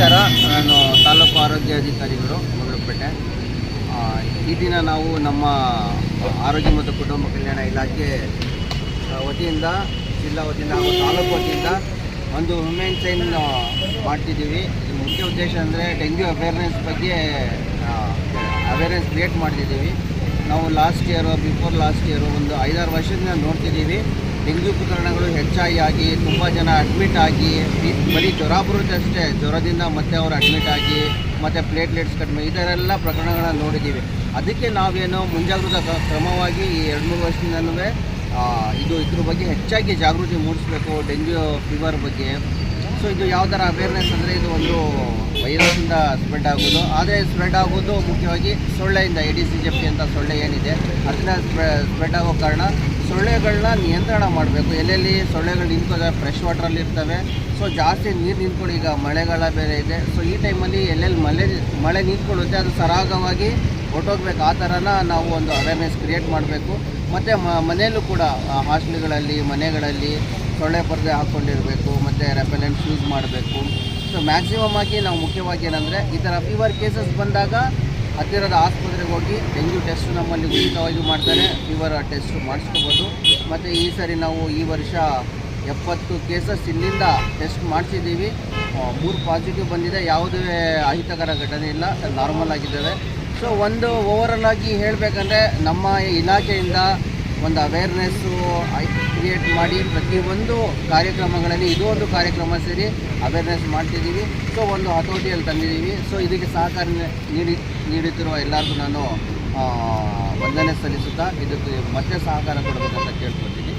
ನಮಸ್ಕಾರ. ನಾನು ತಾಲೂಕು ಆರೋಗ್ಯ ಅಧಿಕಾರಿಗಳು ಮುಗುಳುಪೇಟೆ ಈ ದಿನ ನಾವು ನಮ್ಮ ಆರೋಗ್ಯ ಮತ್ತು ಕುಟುಂಬ ಕಲ್ಯಾಣ ಇಲಾಖೆ ವತಿಯಿಂದ, ಜಿಲ್ಲಾ ವತಿಯಿಂದ ಹಾಗೂ ತಾಲೂಕು ವತಿಯಿಂದ ಒಂದು ವುಮೆನ್ ಸೈನ್ ಮಾಡ್ತಿದ್ದೀವಿ. ಮುಖ್ಯ ಉದ್ದೇಶ ಅಂದರೆ ಡೆಂಗ್ಯೂ ಅವೇರ್ನೆಸ್ ಬಗ್ಗೆ ಅವೇರ್ನೆಸ್ ಕ್ರಿಯೇಟ್ ಮಾಡ್ತಿದ್ದೀವಿ. ನಾವು last year before last year ಒಂದು ಐದಾರು ವರ್ಷದಿಂದ ನೋಡ್ತಿದ್ದೀವಿ. ಡೆಂಗ್ಯೂ ಪ್ರಕರಣಗಳು ಹೆಚ್ಚಾಗಿ ಆಗಿ ತುಂಬ ಜನ ಅಡ್ಮಿಟ್ ಆಗಿ ಬರೀ ಜ್ವರ ಬರುತ್ತಷ್ಟೇ ಜ್ವರದಿಂದ ಮತ್ತೆ ಅವರು ಅಡ್ಮಿಟ್ ಆಗಿ ಮತ್ತು ಪ್ಲೇಟ್ಲೆಟ್ಸ್ ಕಡಿಮೆ ಎಲ್ಲ ಪ್ರಕರಣಗಳನ್ನ ನೋಡಿದ್ದೀವಿ. ಅದಕ್ಕೆ ನಾವೇನು ಮುಂಜಾಗ್ರತಾ ಕ್ರಮವಾಗಿ ಈ ಎರಡು ಮೂರು ವರ್ಷದಿಂದಲೂ ಇದು ಇದ್ರ ಬಗ್ಗೆ ಹೆಚ್ಚಾಗಿ ಜಾಗೃತಿ ಮೂಡಿಸಬೇಕು, ಡೆಂಗ್ಯೂ ಫೀವರ್ ಬಗ್ಗೆ. ಸೊ ಇದು ಯಾವ ಥರ ಅವೇರ್ನೆಸ್ ಅಂದರೆ ಇದು ಒಂದು ವೈರಸ್ಸಿಂದ ಸ್ಪ್ರೆಡ್ ಆಗೋದು. ಆದರೆ ಸ್ಪ್ರೆಡ್ ಆಗೋದು ಮುಖ್ಯವಾಗಿ ಸೊಳ್ಳೆಯಿಂದ Aedes aegypti ಅಂತ ಸೊಳ್ಳೆ ಏನಿದೆ, ಅದನ್ನ ಸ್ಪ್ರೆಡ್ ಆಗೋ ಕಾರಣ ಸೊಳ್ಳೆಗಳನ್ನ ನಿಯಂತ್ರಣ ಮಾಡಬೇಕು. ಎಲ್ಲೆಲ್ಲಿ ಸೊಳ್ಳೆಗಳು ನಿಂತ್ಕೋದ್ರೆ ಫ್ರೆಶ್ ವಾಟ್ರಲ್ಲಿ ಇರ್ತವೆ ಸೊ ಜಾಸ್ತಿ ನೀರು ನಿಂತ್ಕೊಂಡು ಈಗ ಮಳೆಗಾಲ ಬೇರೆ ಇದೆ. ಸೊ ಈ ಟೈಮಲ್ಲಿ ಎಲ್ಲೆಲ್ಲಿ ಮಳೆ ಮಳೆ ನಿಂತ್ಕೊಳ್ಳುತ್ತೆ, ಅದು ಸರಾಗವಾಗಿ ಹೊಟ್ಟೋಗ್ಬೇಕು ಆ ಥರನ ನಾವು ಒಂದು ಅವೇರ್ನೆಸ್ ಕ್ರಿಯೇಟ್ ಮಾಡಬೇಕು. ಮತ್ತು ಮನೆಯಲ್ಲೂ ಕೂಡ ಹಾಸ್ಟೆಲ್ಗಳಲ್ಲಿ ಮನೆಗಳಲ್ಲಿ ಸೊಳ್ಳೆ ಪರದೆ ಹಾಕ್ಕೊಂಡಿರಬೇಕು ಮತ್ತು ರೆಪೆಲೆಂಟ್ಸ್ ಯೂಸ್ ಮಾಡಬೇಕು. ಸೊ ಮ್ಯಾಕ್ಸಿಮಮ್ ಆಗಿ ನಾವು ಮುಖ್ಯವಾಗಿ ಏನಂದರೆ, ಈ ಥರ ಫೀವರ್ ಕೇಸಸ್ ಬಂದಾಗ ಹತ್ತಿರದ ಆಸ್ಪತ್ರೆಗೆ ಹೋಗಿ ಡೆಂಗ್ಯೂ ಟೆಸ್ಟ್ ನಮ್ಮಲ್ಲಿ ಉಚಿತವಾಗಿ ಮಾಡ್ತಾರೆ ಫೀವರ್ ಟೆಸ್ಟ್ ಮಾಡಿಸ್ಕೋಬೋದು. ಮತ್ತು ಈ ಸರಿ ನಾವು ಈ ವರ್ಷ ಎಪ್ಪತ್ತು ಕೇಸಸ್ ಇಲ್ಲಿಂದ ಟೆಸ್ಟ್ ಮಾಡಿಸಿದ್ದೀವಿ. ಮೂರು ಪಾಸಿಟಿವ್ ಬಂದಿದೆ, ಯಾವುದೇ ಅಹಿತಕರ ಘಟನೆ ಇಲ್ಲ ನಾರ್ಮಲ್ ಆಗಿದ್ದಾವೆ. ಸೊ ಒಂದು ಓವರಲ್ ಆಗಿ ಹೇಳಬೇಕಂದ್ರೆ, ನಮ್ಮ ಇಲಾಖೆಯಿಂದ ಒಂದು ಅವೇರ್ನೆಸ್ಸು ಕ್ರಿಯೇಟ್ ಮಾಡಿ ಪ್ರತಿಯೊಂದು ಕಾರ್ಯಕ್ರಮಗಳಲ್ಲಿ ಇದು ಒಂದು ಕಾರ್ಯಕ್ರಮ ಸೇರಿ ಅವೇರ್ನೆಸ್ ಮಾಡ್ತಿದ್ದೀವಿ. ಸೊ ಒಂದು ಹತೋಟಿಯಲ್ಲಿ ತಂದಿದ್ದೀವಿ. ಸೊ ಇದಕ್ಕೆ ಸಹಕಾರ ನೀಡಿ, ನೀಡುತ್ತಿರುವ ಎಲ್ಲರಿಗೂ ನಾನು ವಂದನೆ ಸಲ್ಲಿಸುತ್ತಾ ಇದಕ್ಕೆ ಮತ್ತೆ ಸಹಕಾರ ಕೊಡಬೇಕಂತ ಕೇಳ್ಕೊತೀನಿ